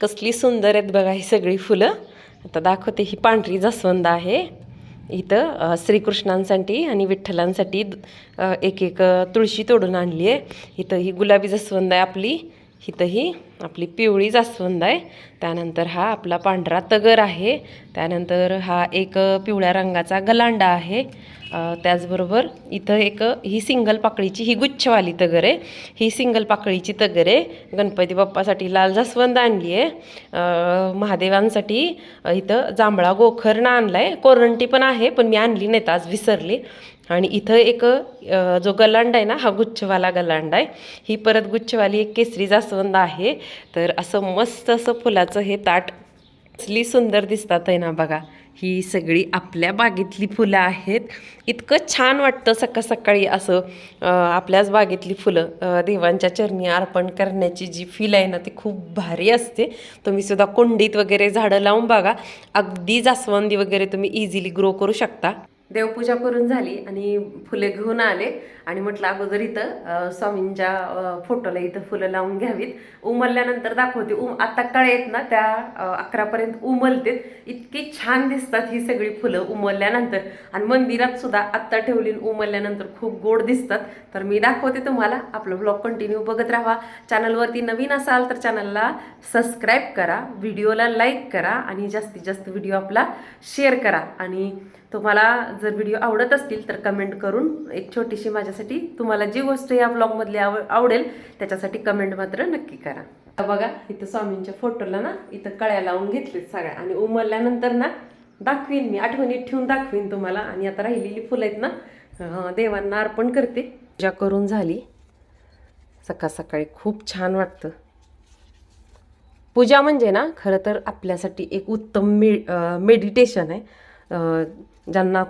कसली सुंदर आहेत बघा ही सगळी फुलं. आता दाखवते ही पांढरी जास्वंद आहे. इथं श्रीकृष्णांसाठी आणि विठ्ठलांसाठी एक एक तुळशी तोडून आणली आहे. इथं ही गुलाबी जास्वंद आहे आपली. इथं ही आपली पिवळी जास्वंद आहे. त्यानंतर हा आपला पांढरा तगर आहे. त्यानंतर हा एक पिवळ्या रंगाचा गलांडा आहे. त्याचबरोबर इथं एक ही सिंगल पाकळीची ही गुच्छवाली तगर आहे ही सिंगल पाकळीची तगर आहे गणपती बाप्पासाठी लाल जास्वंद आणली आहे. महादेवांसाठी इथं जांभळा गोखरणा आणला आहे कोरंटी पण आहे पण मी आणली नाहीत आज विसरली. आणि इथं एक जो गलांड आहे ना हा गुच्छवाला गलांड आहे. ही परत गुच्छवाली एक केसरी जास्वंद आहे. तर असं मस्त असं फुलाचं हे ताट असली सुंदर दिसतात आहे ना बघा. ही सगळी आपल्या बागेतली फुलं आहेत. इतकं छान वाटतं सकाळ सकाळी असं आपल्याच बागेतली फुलं देवांच्या चरणी अर्पण करण्याची जी फील आहे ना ती खूप भारी असते. तुम्ही सुद्धा कुंडीत वगैरे झाडं लावून बघा. अगदी जास्वंदी वगैरे तुम्ही इझिली ग्रो करू शकता. देवपूजा करून झाली आणि फुले घेऊन आले. आणि म्हटलं अगोदर इथं स्वामींच्या फोटोला इथं फुलं लावून घ्यावीत. उमलल्यानंतर दाखवते. उम आता कळे ना त्या अकरापर्यंत उमलतेत. इतकी छान दिसतात ही सगळी फुलं उमलल्यानंतर. आणि मंदिरात सुद्धा आत्ता ठेवली उमलल्यानंतर खूप गोड दिसतात. तर मी दाखवते तुम्हाला. आपलं ब्लॉग कंटिन्यू बघत राहा. चॅनलवरती नवीन असाल तर चॅनलला सबस्क्राईब करा. व्हिडिओला लाईक करा. आणि जास्तीत जास्त व्हिडिओ आपला शेअर करा. आणि तुम्हाला जर व्हिडिओ आवडत असतील तर कमेंट करून एक छोटीशी माझ्यासाठी तुम्हाला जी गोष्ट या ब्लॉगमधली आव आवडेल त्याच्यासाठी कमेंट मात्र नक्की करा. बघा इथं स्वामींच्या फोटोला ना इथं कळ्या लावून घेतलीत सगळ्या. आणि उमरल्यानंतर ना दाखवीन मी आठवणीत ठेवून दाखवीन तुम्हाला. आणि आता राहिलेली फुलं आहेत ना देवांना अर्पण करते. पूजा करून झाली. सकाळ सकाळी खूप छान वाटतं. पूजा म्हणजे ना खरं तर आपल्यासाठी एक उत्तम मे मेडिटेशन आहे. ज्यांना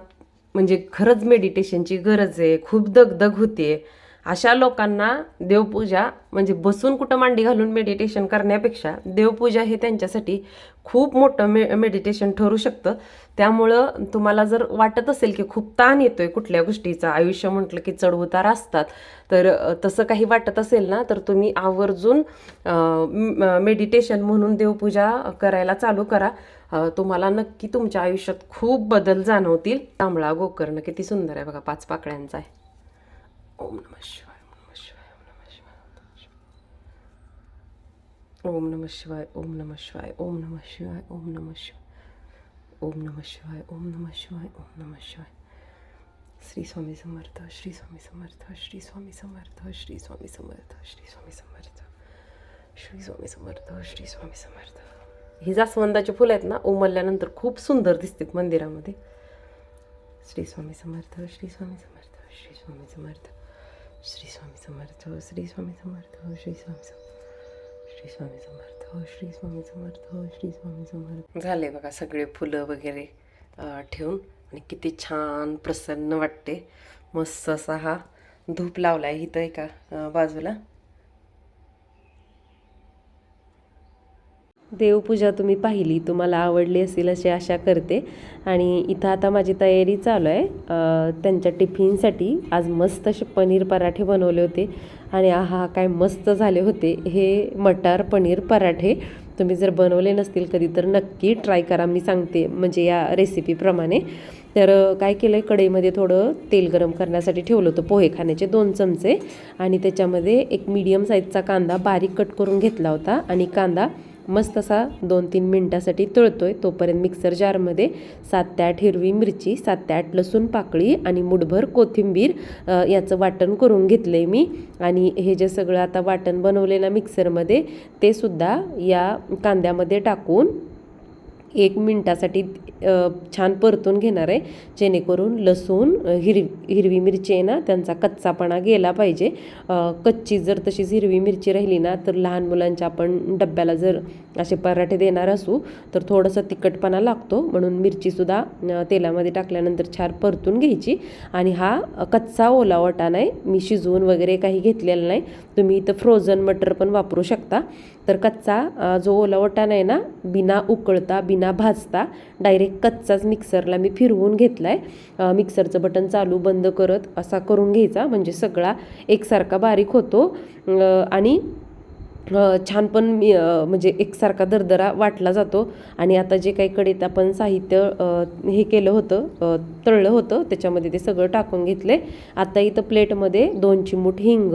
म्हणजे खरंच मेडिटेशनची गरज आहे खूप दगदग होते अशा लोकांना देवपूजा म्हणजे बसून कुठं मांडी घालून मेडिटेशन करण्यापेक्षा देवपूजा हे त्यांच्यासाठी खूप मोठं मे मेडिटेशन ठरू शकतं. त्यामुळं तुम्हाला जर वाटत असेल की खूप ताण येतो आहे कुठल्या गोष्टीचा आयुष्य म्हटलं की चढउतार असतात तर तसं काही वाटत असेल ना तर तुम्ही आवर्जून मेडिटेशन म्हणून देवपूजा करायला चालू करा. तुम्हाला नक्की तुमच्या आयुष्यात खूप बदल जाणवतील. तांबळा गोकर्ण किती सुंदर आहे बघा पाच पाकळ्यांचा आहे. ओम नमः शिवाय ओम नमः शिवाय ओम नमः शिवाय ओम नमः शिवाय ओम नमः शिवाय ओम नमः शिवाय ओम नमः शिवाय ओम नमः शिवाय ओम नमः शिवाय श्री स्वामी समर्थ श्री स्वामी समर्थ श्री स्वामी समर्थ श्री स्वामी समर्थ श्री स्वामी समर्थ श्री स्वामी समर्थ श्री स्वामी समर्थ ही जास्वंदाची फुलं आहेत ना उमलल्यानंतर खूप सुंदर दिसतात मंदिरामध्ये श्री स्वामी समर्थ श्री स्वामी समर्थ श्री स्वामी समर्थ श्री स्वामी समर्थ श्री स्वामी समर्थ श्री स्वामी समर्थ श्री स्वामी समर्थ श्री स्वामी समर्थ श्री स्वामी समर्थ झाले बघा सगळे फुलं वगैरे ठेवून. आणि किती छान प्रसन्न वाटते. मस्त असा हा धूप लावला आहे इथं एका बाजूला. देवपूजा तुम्ही पाहिली तुम्हाला आवडली असेल अशी आशा करते. आणि इथं आता माझी तयारी चालू आहे. त्यांच्या टिफिनसाठी आज मस्त असे पनीर पराठे बनवले होते. आणि आहा काय मस्त झाले होते. हे मटार पनीर पराठे तुम्ही जर बनवले नसतील कधी तर नक्की ट्राय करा. मी सांगते म्हणजे या रेसिपीप्रमाणे तर काय केलं आहे कढईमध्ये थोडं तेल गरम करण्यासाठी ठेवलं होतं पोहे खाण्याचे दोन चमचे. आणि त्याच्यामध्ये एक मीडियम साईजचा कांदा बारीक कट करून घेतला होता. आणि कांदा मस्त असा दोन तीन मिनटासाठी तळतोय. तोपर्यंत मिक्सर जारमध्ये सात ते आठ हिरवी मिरची सात ते आठ लसूण पाकळी आणि मुठभर कोथिंबीर याचं वाटण करून घेतलं आहे मी. आणि हे जे सगळं आता वाटण बनवले ना मिक्सरमध्ये ते सुद्धा या कांद्यामध्ये टाकून एक मिनटासाठी छान परतून घेणार आहे. जेणेकरून लसूण हिरवी हिरवी मिरची आहे ना त्यांचा कच्चापणा गेला पाहिजे. कच्ची जर तशीच हिरवी मिरची राहिली ना तर लहान मुलांच्या आपण डब्याला जर असे पराठे देणार असू तर थोडंसं तिखटपणा लागतो. म्हणून मिरचीसुद्धा तेलामध्ये टाकल्यानंतर छान परतून घ्यायची. आणि हा कच्चा ओला वाटाणा आहे मी शिजवून वगैरे काही घेतलेला नाही. तुम्ही इथं फ्रोझन मटर पण वापरू शकता. तर कच्चा जो ओला वाटाणा आहे ना बिना उकळता बिना भाजता डायरेक्ट कच्चाच मिक्सरला मी फिरवून घेतला आहे मिक्सरचं बटन चालू बंद करत असा करून घ्यायचा. म्हणजे सगळा एकसारखा बारीक होतो. आणि छान पण मी म्हणजे एकसारखा दरदरा वाटला जातो. आणि आता जे काही कडीत आपण साहित्य हे केलं होतं तळलं होतं त्याच्यामध्ये ते सगळं टाकून घेतले. आता इथं प्लेटमध्ये दोन चिमूट हिंग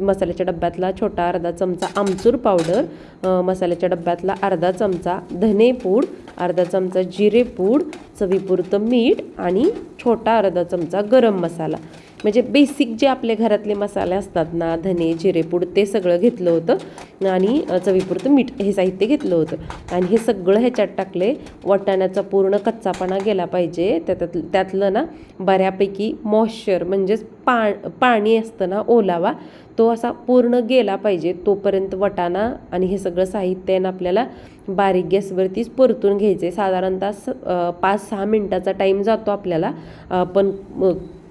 मसाल्याच्या डब्यातला छोटा अर्धा चमचा आमचूर पावडर मसाल्याच्या डब्यातला अर्धा चमचा धनेपूड अर्धा चमचा जिरेपूड चवीपुरतं मीठ आणि छोटा अर्धा चमचा गरम मसाला. म्हणजे बेसिक जे आपले घरातले मसाले असतात ना धने जिरेपूड ते सगळं घेतलं होतं. आणि चवीपुरतं मीठ हे साहित्य घेतलं होतं. आणि हे सगळं ह्याच्यात टाकले. वाटाण्याचा पूर्ण कच्चापणा गेला पाहिजे. त्यात त्यातलं ना बऱ्यापैकी मॉइश्चर म्हणजेच पा पाणी असतं ना ओलावा तो असा पूर्ण गेला पाहिजे. तोपर्यंत वटाणा आणि हे सगळं साहित्य आहे ना आपल्याला बारीक गॅसवरतीच परतून घ्यायचे साधारणतः स पाच सहा मिनटाचा टाईम जातो आपल्याला. पण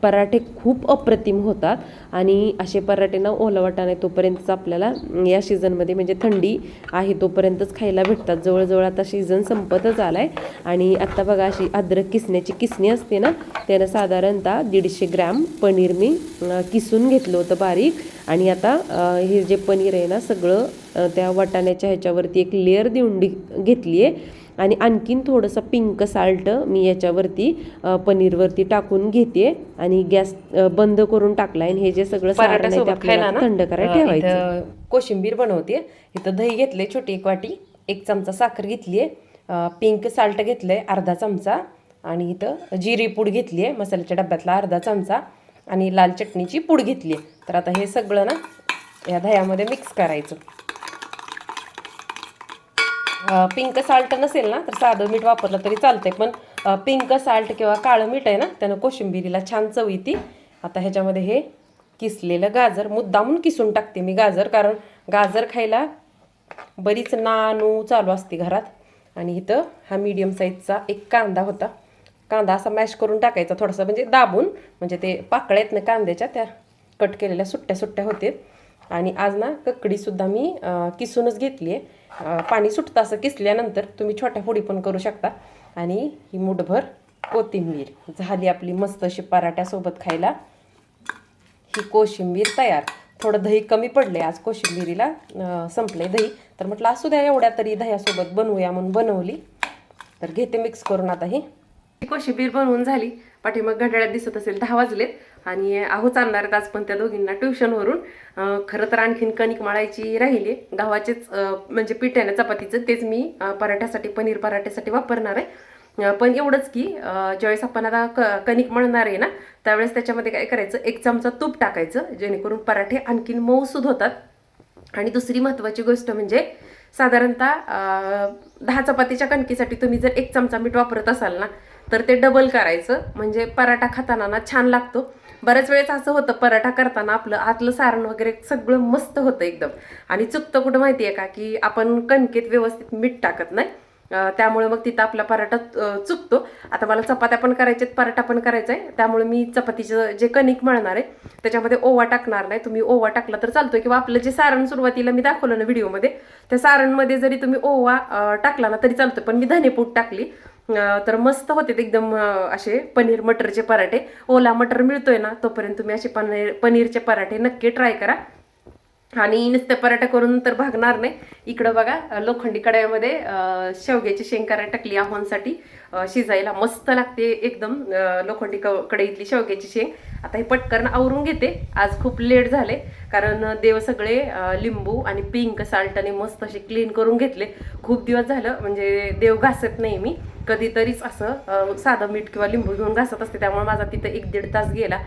पराठे खूप अप्रतिम होतात आणि असे पराठे ना ओला वाटाणे तोपर्यंतच आपल्याला या सीझनमध्ये म्हणजे थंडी आहे तोपर्यंतच खायला भेटतात. जवळजवळ आता सीझन संपतच आला आहे आणि आत्ता बघा अशी अद्रक किसण्याची किसणी असते ना त्यानं साधारणतः दीडशे ग्रॅम पनीर मी किसून घेतलं होतं बारीक. आणि आता हे जे पनीर आहे ना सगळं त्या वाटाण्याच्या ह्याच्यावरती एक लेअर देऊन घेतली आहे आणि आणखीन थोडंसं पिंक साल्ट मी याच्यावरती पनीरवरती टाकून घेते आणि गॅस बंद करून टाकलाय आणि हे जे सगळं सारण आहे ते आपल्याला थंड करायला ठेवायचं कोशिंबीर बनवते इथं दही घेतले छोटी एक वाटी एक चमचा साखर घेतली आहे पिंक साल्ट घेतलंय अर्धा चमचा आणि इथं जिरी पूड घेतली आहे मसाल्याच्या डब्यातला अर्धा चमचा आणि लाल चटणीची पूड घेतली आहे तर आता हे सगळं ना या दह्यामध्ये मिक्स करायचं. पिंक साल्ट नसेल ना तर साधं मीठ वापरलं तरी चालतंय. पण पिंक साल्ट किंवा काळं मीठ आहे ना त्यानं कोशिंबिरीला छान चव येते. आता ह्याच्यामध्ये हे किसलेलं गाजर मुद्दामून किसून टाकते मी गाजर कारण गाजर खायला बरीच नानू चालू असते घरात. आणि इथं हा मीडियम साईजचा एक कांदा होता. कांदा असा मॅश करून टाकायचा थोडासा म्हणजे दाबून म्हणजे ते पाकळ्या आहेत ना कांद्याच्या त्या कट केलेल्या सुट्ट्या सुट्ट्या होते. आणि आज ना ककडीसुद्धा मी किसूनच घेतली आहे. पाणी सुटतं असं किसल्यानंतर तुम्ही छोट्या फोडी पण करू शकता. आणि ही मुठभर कोथिंबीर झाली आपली मस्त अशी पराठ्यासोबत खायला. ही कोशिंबीर तयार. थोडं दही कमी पडले आज कोशिंबिरीला संपलं आहे दही. तर म्हटलं असू द्या एवढ्या तरी दह्यासोबत बनवूया म्हणून बनवली. तर घेते मिक्स करून आता ही. कोशिंबीर बनवून झाली. पाठीमग घड्याळात दिसत असेल दहा वाजलेत. आणि आहो चालणार आहेत आज पण त्या दोघींना ट्युशनवरून खरं तर आणखीन कणिक मळायची राहिली गावाचेच म्हणजे पिठ्याने आहे ना चपातीचं तेच मी पराठ्यासाठी पनीर पराठ्यासाठी वापरणार आहे. पण एवढंच की ज्यावेळेस आपण आता क कणिक मळणार आहे ना त्यावेळेस त्याच्यामध्ये काय करायचं एक चमचा तूप टाकायचं जेणेकरून पराठे आणखीन मऊसूद होतात. आणि दुसरी महत्त्वाची गोष्ट म्हणजे साधारणतः दहा चपातीच्या कणकीसाठी तुम्ही जर एक चमचा मीठ वापरत असाल ना तर ते डबल करायचं. म्हणजे पराठा खाताना ना छान लागतो. बऱ्याच वेळेस असं होतं पराठा करताना आपलं आतलं सारण वगैरे सगळं मस्त होतं एकदम. आणि चुकतं कुठं माहिती आहे का की आपण कणकेत व्यवस्थित मीठ टाकत नाही. त्यामुळे मग तिथं आपला पराठा चुकतो. आता मला चपात्या पण करायच्या आहेत पराठा पण करायचा आहे त्यामुळे मी चपातीचं जे कणिक मळणार आहे त्याच्यामध्ये ओवा टाकणार नाही. तुम्ही ओवा टाकला तर चालतो किंवा आपलं जे सारण सुरुवातीला मी दाखवलं ना व्हिडिओमध्ये त्या सारणमध्ये जरी तुम्ही ओवा टाकला ना तरी चालतो पण मी धनेपूट टाकली. तर मस्त होते ते एकदम असे पनीर मटरचे पराठे. ओला मटर मिळतोय ना तोपर्यंत तुम्ही असे पनीर पनीरचे पराठे नक्की ट्राय करा. आणि नुसते पराठा करून तर भागणार नाही. इकडं बघा लोखंडी कढाईमध्ये शेवग्याची शेंग करायला टाकली आव्हानसाठी शिजायला मस्त लागते एकदम लोखंडी क कढईतली शेवग्याची शेंग. आता हे पटकन आवरून घेते. आज खूप लेट झाले. कारण देव सगळे लिंबू आणि पिंक साल्टाने मस्त असे क्लीन करून घेतले. खूप दिवस झालं म्हणजे देव घासत नाही मी. कधीतरीच असं साधं मीठ किंवा लिंबू घेऊन घासत असते. त्यामुळे माझा तिथं एक दीड तास गेला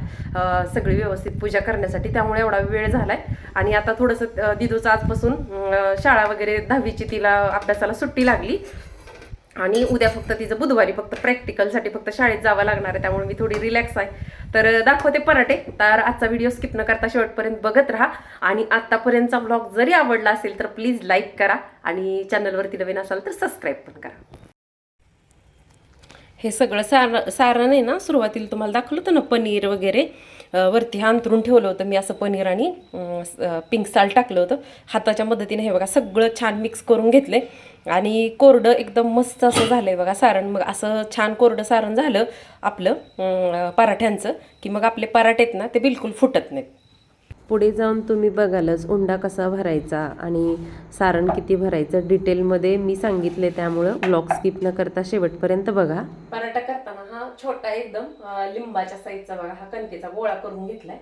सगळी व्यवस्थित पूजा करण्यासाठी. त्यामुळे एवढा वेळ झालाय. आणि आता थोडंसं दिदूचं आजपासून शाळा वगैरे दहावीची तिला अभ्यासाला सुट्टी लागली. आणि उद्या फक्त तिचं बुधवारी फक्त प्रॅक्टिकलसाठी फक्त शाळेत जावं लागणार आहे. त्यामुळे मी थोडी रिलॅक्स आहे. तर दाखवते पराठे. तर आजचा व्हिडिओ स्किप न करता शेवटपर्यंत बघत राहा. आणि आत्तापर्यंतचा व्लॉग जरी आवडला असेल तर प्लीज लाईक करा. आणि चॅनलवरती नवीन असाल तर सबस्क्राईब पण करा. हे सगळं सार सारण आहे ना सुरुवातीला तुम्हाला दाखवलं होतं ना पनीर वगैरे. वरती हे अंतरून ठेवलं होतं मी असं पनीर आणि पिंक साल्ट टाकलं होतं. हाताच्या मदतीने हे बघा सगळं छान मिक्स करून घेतले आणि कोरडं एकदम मस्त असं झालं आहे बघा सारण. मग असं छान कोरडं सारण झालं आपलं पराठ्यांचं की मग आपले पराठे आहेत ना ते बिलकुल फुटत नाहीत. पुढे जाऊन तुम्ही बघालच उंडा कसा भरायचा आणि सारण किती भरायचं. डिटेलमध्ये मी सांगितले त्यामुळं ब्लॉग स्किप न करता शेवटपर्यंत बघा. पराठा करताना हा छोटा एकदम लिंबाच्या साईजचा बघा हा कणकेचा गोळा करून घेतलाय.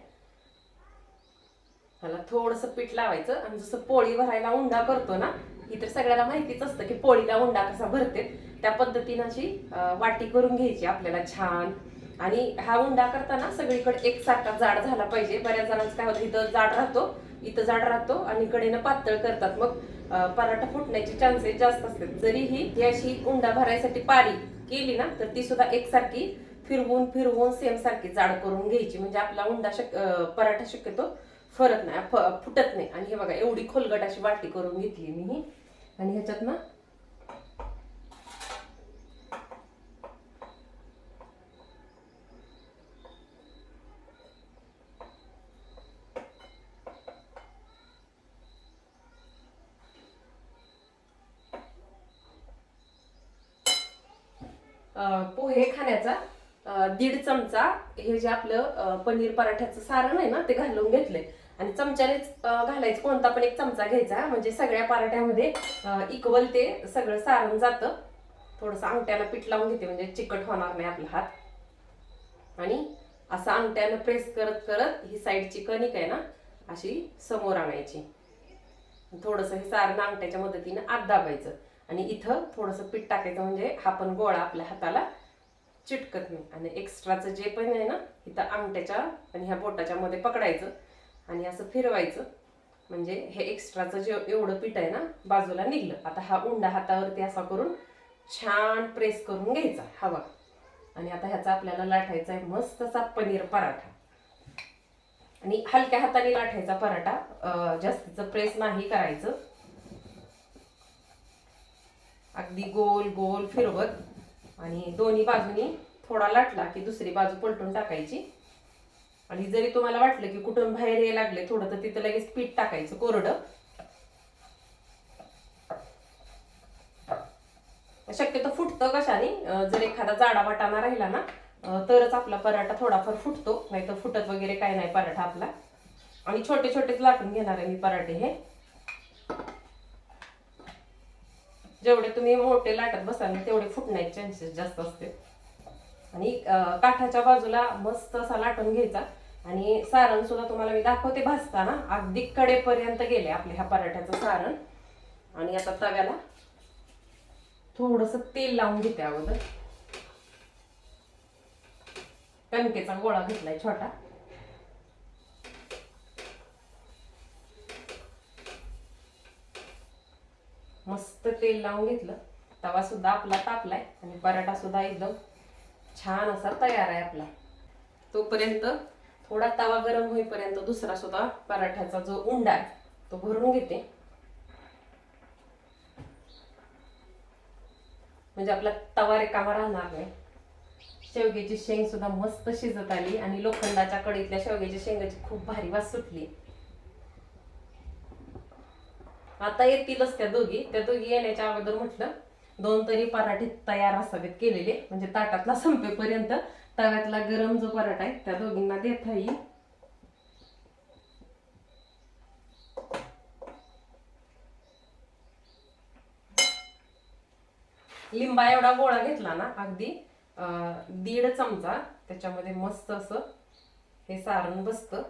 ह्याला थोडंसं पीठ लावायचं आणि जसं पोळी भरायला उंडा करतो ना ही तर सगळ्याला माहितीच असतं की पोळीला उंडा कसा भरते. त्या पद्धतीनं अशी वाटी करून घ्यायची आपल्याला छान. आणि हा उंडा करताना सगळीकडे एकसारखा जाड झाला पाहिजे. बऱ्याच जणांचं काय होतं इथं जाड राहतो इथं जाड राहतो आणि कडेनं पातळ करतात. मग पराठा फुटण्याचे चान्सेस जास्त असतात. जरीही ही अशी उंडा भरायसाठी पारी केली ना तर ती सुद्धा एकसारखी फिरवून फिरवून सेम सारखी जाड करून घ्यायची. म्हणजे आपला उंडा शक पराठा शक्यतो फरक नाही फ- फुटत नाही. आणि हे बघा एवढी खोलगट अशी वाटी करून घेतली मी ही. आणि ह्याच्यात ना पोहे खाण्याचा दीड चमचा हे जे आपलं पनीर पराठ्याचं सारण आहे ना ते घालून घेतलंय. आणि चमच्यानेच घालायचं. कोणता पण एक चमचा घ्यायचा म्हणजे सगळ्या पराठ्यामध्ये इक्वल ते सगळं सारण जातं. थोडंसं अंगठ्याला पीठ लावून घेते म्हणजे चिकट होणार नाही आपला हात. आणि असं अंगठ्यानं प्रेस करत करत ही साईडची कणिक आहे ना अशी समोर आणायची. थोडंसं हे सारण अंगठ्याच्या मदतीनं आत दाबायचं. आणि इथं थोडंसं पीठ टाकायचं म्हणजे हा पण गोळा आपल्या हाताला चिटकत नाही. आणि एक्स्ट्राचं जे पण आहे ना इथं अंगठ्याच्या आणि ह्या बोटाच्या मध्ये पकडायचं आणि असं फिरवायचं. म्हणजे हे एक्स्ट्राचं जे एवढं पीठ आहे ना बाजूला निघलं. आता हा उंडा हातावरती असा करून छान प्रेस करून घ्यायचा हवा. आणि आता ह्याचा आपल्याला लाटायचा आहे मस्त असा पनीर पराठा. आणि हलक्या हाताने लाटायचा पराठा जास्तीचं प्रेस नाही करायचं. अगदी गोल गोल फिरवत आणि दोन्ही बाजूनी थोडा लाटला की दुसरी बाजू पलटून टाकायची. आणि जरी तुम्हाला वाटलं की कुठून बाहेर यायला लागले थोडं तर तिथं लगेच पीठ टाकायचं कोरडं. शक्यतो फुटतं कशाने जर एखादा जाडा वाटाणा राहिला ना तरच आपला पराठा थोडाफार फुटतो नाही तर फुटत वगैरे काही नाही पराठा आपला. आणि छोटे छोटेच लाटून घेणार आहे मी पराठे हे. जेवढे तुम्ही मोठे लाटत बसाल ना, तेवढे फुटण्याचे चान्सेस जास्त असते आणि काठाच्या बाजूला मस्त असा लाटून घ्यायचा. आणि सारण सुद्धा तुम्हाला मी दाखवते भाजताना. अगदी कडेपर्यंत गेले आपल्या ह्या पराठ्याचं सारण. आणि आता तव्याला थोडस तेल लावून घेते अगोदर. कणकेचा गोळा घेतलाय छोटा. मस्त तेल लावून घेतलं. तवा सुद्धा आपला तापलाय आणि पराठा सुद्धा एकदम छान असा तयार आहे आपला. तोपर्यंत थोडा तवा गरम होईपर्यंत दुसरा सुद्धा पराठ्याचा जो उंडा आहे तो भरून घेते. म्हणजे आपला तवा रिकामा राहणार नाही. शेवग्याची शेंग सुद्धा मस्त शिजत आली आणि लोखंडाच्या कडीतल्या शेवग्याच्या शेंगाची खूप भारी वास सुटली. आता येतीलच त्या दोघी. त्या दोघी येण्याच्या अगोदर म्हटलं दोन तरी पराठे तयार असावेत केलेले. म्हणजे ताटातला संपेपर्यंत. तव्यातला गरम जो पराठा आहे त्या दोघींना देता येईल. लिंबा एवढा गोळा घेतला ना अगदी अं, दीड चमचा. त्याच्यामध्ये मस्त असं हे सारण बसतं.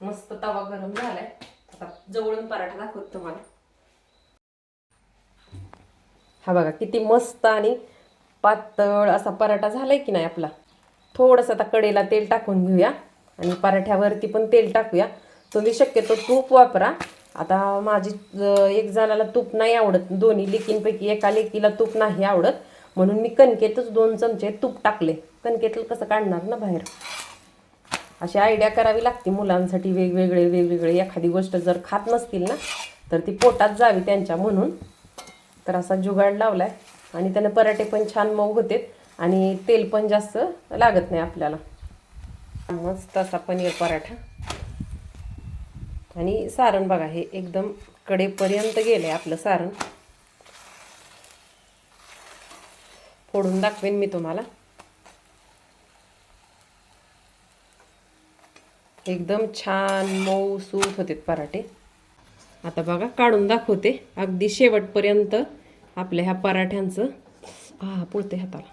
मस्त तवा गरम झालाय. असतात. जवळून पराठा दाखवत तुम्हाला. हा बघा किती मस्त आणि पातळ असा पराठा झालाय की नाही आपला. थोडंसं आता कडेला तेल टाकून घेऊया आणि पराठ्यावरती पण तेल टाकूया. तुम्ही शक्यतो तूप वापरा. आता माझी एक जणाला तूप नाही आवडत. दोन्ही लेकींपैकी एका लेकीला तूप नाही आवडत. म्हणून मी कणकेतच दोन चमचे तूप टाकले. कणकेतलं कसं काढणार ना बाहेर? अशी आयडिया करावी लागते मुलांसाठी वेगवेगळे वेगवेगळे. एखादी गोष्ट जर खात नसतील ना तर ती पोटात जावी त्यांच्या म्हणून. तर असा जुगाड लावलाय आणि त्यानं पराठे पण छान मऊ होते आणि तेल पण जास्त लागत नाही आपल्याला. मस्त असा पनीर पराठा. आणि सारण बघा हे एकदम कडेपर्यंत गेलंय आपलं सारण. फोडून दाखवेन मी तुम्हाला. एकदम छान मऊ सूत होते पराठे. आता बघा काढून दाखवते. अगदी शेवटपर्यंत आपल्या ह्या पराठ्यांचं हा पुळते हाताला.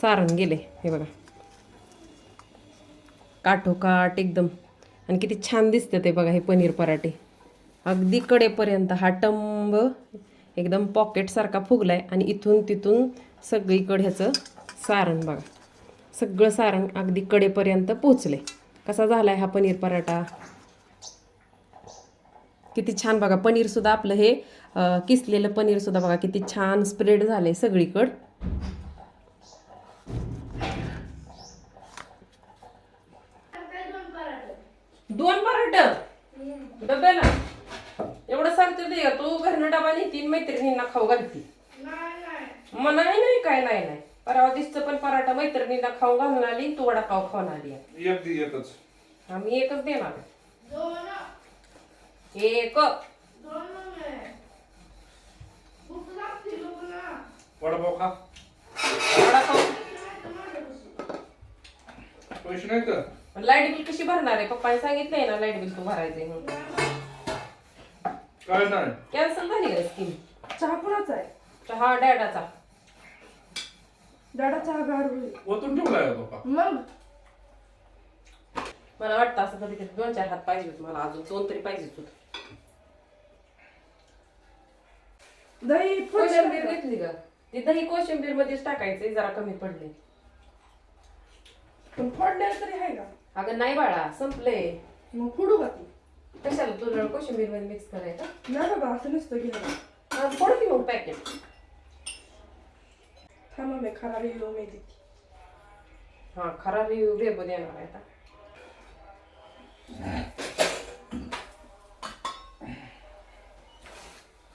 सारण गेले हे बघा. काठोकाठ एकदम. आणि किती छान दिसतं ते बघा हे पनीर पराठे. अगदी कडेपर्यंत हा टंब एकदम पॉकेटसारखा फुगला आहे आणि इथून तिथून सगळीकडे ह्याचं सारण बघा. सगळं सारण अगदी कडेपर्यंत पोचलं आहे कसा झालाय हा पनीर पराठा? किती छान बघा पनीर सुद्धा आपलं हे किसलेलं पनीर सुद्धा बघा किती छान स्प्रेड झालंय सगळीकडं. दोन पराठ? डब्याला एवढं सांगते ते तू घरनं डबा नाही तीन मैत्रिणींना खाऊ घालती. मग नाही नाही काय नाही नाही. परवा दिसचं पण पराठा मैत्रिणींना खाऊ घालून आली तू वडापाव खाऊन आली. एक दी एकच. आम्ही एकच देणार. एक. वडापाव खा. वडापाव. पैसे नाही तर लाइट बिल कशी भरणार आहे? पप्पाने सांगितलंय ना लाइट बिल तू भरायचंय म्हणून. काय नाही. कॅन्सल झाली का स्कीम? चहा कुणाचा आहे? चहा डॅडाचा. दाडा चहा ओतून ठेवलाय मग? मला वाटतं असं कधी कधी दोन चार हात पाहिजे होते. मला अजून दोन तरी पाहिजेच होत. दही कोशिंबीर फोडणी घेतली का? ती दही कोशिंबीर मध्येच टाकायचे जरा कमी पडले पण फोडण्याला तरी आहे का? अगं नाही बाळा संपले मग फोडू का ती? कशाला तुला कोशिंबीरमध्ये मिक्स करायचं? नाही बाबा असं नसतं हा, फोड की मग पॅकेट थांबा मी खराब येऊ मी देते हा खरा रिव्ह्यू रेबो देणार आहे आता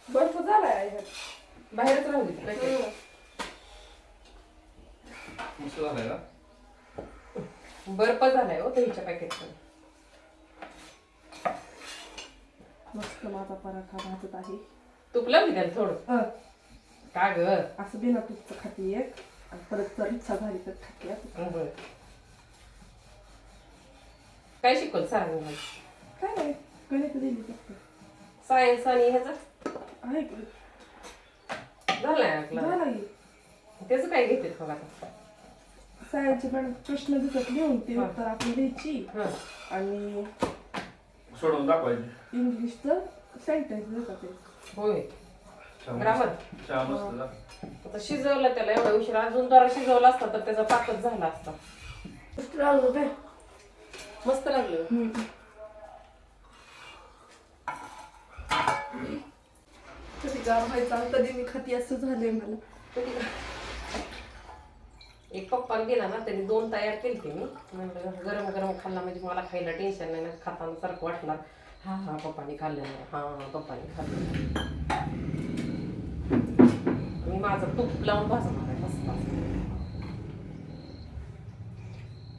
बर्फ झालाय आहे ह्यात. बाहेरच राहू दे पॅकेट मस्त झालाय का बर्फ झालाय हो पॅकेट मस्त माझा पराठा भाजत आहे तूप लावली त्याला थोडं का ग? असं बिना तुपचं खाते एक. आणि परत जर इच्छा झाली तर खाते असं. बरं. काय शिकवल सरांनी मला? काय नाही गणित दिली फक्त. सायन्स आणि ह्याचं? आहे की? झालंय आपलं. झाला की. त्याचं काय घेते बघ आता? सायन्सचे पण प्रश्न देतात लिहून ते हा. उत्तर आपण द्यायची हा. आणि सोडून दाखवायचे. इंग्लिशचं सेंटेन्स देतात ते. होय. चहा मस्त. झाला. आता शिजवलं त्याला एवढा उशीर. अजून जरा शिजवला असता तर त्याचा पाकच झाला असता. मस्त लागलं कधी गाव व्हायचा कधी मी खाती असं झालंय मला. एक पप्पा गेला ना त्यांनी दोन तयार केली मी. म्हणलं गरम गरम खाल्ला म्हणजे मला खायला टेन्शन नाही ना खाताना सारखं वाटणार हा हा पप्पानी खाल्लं नाही. हा हा पप्पानी खाल्लं माझं तूप लावून भाजणार आहे मस्त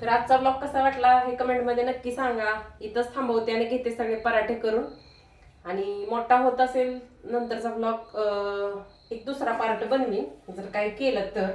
तर आजचा ब्लॉग कसा वाटला हे कमेंटमध्ये नक्की सांगा. इथंच थांबवते आणि घेते सगळे पराठे करून. आणि मोठा होत असेल नंतरचा ब्लॉग एक दुसरा पार्ट बनवीन. जर काही केलं तर.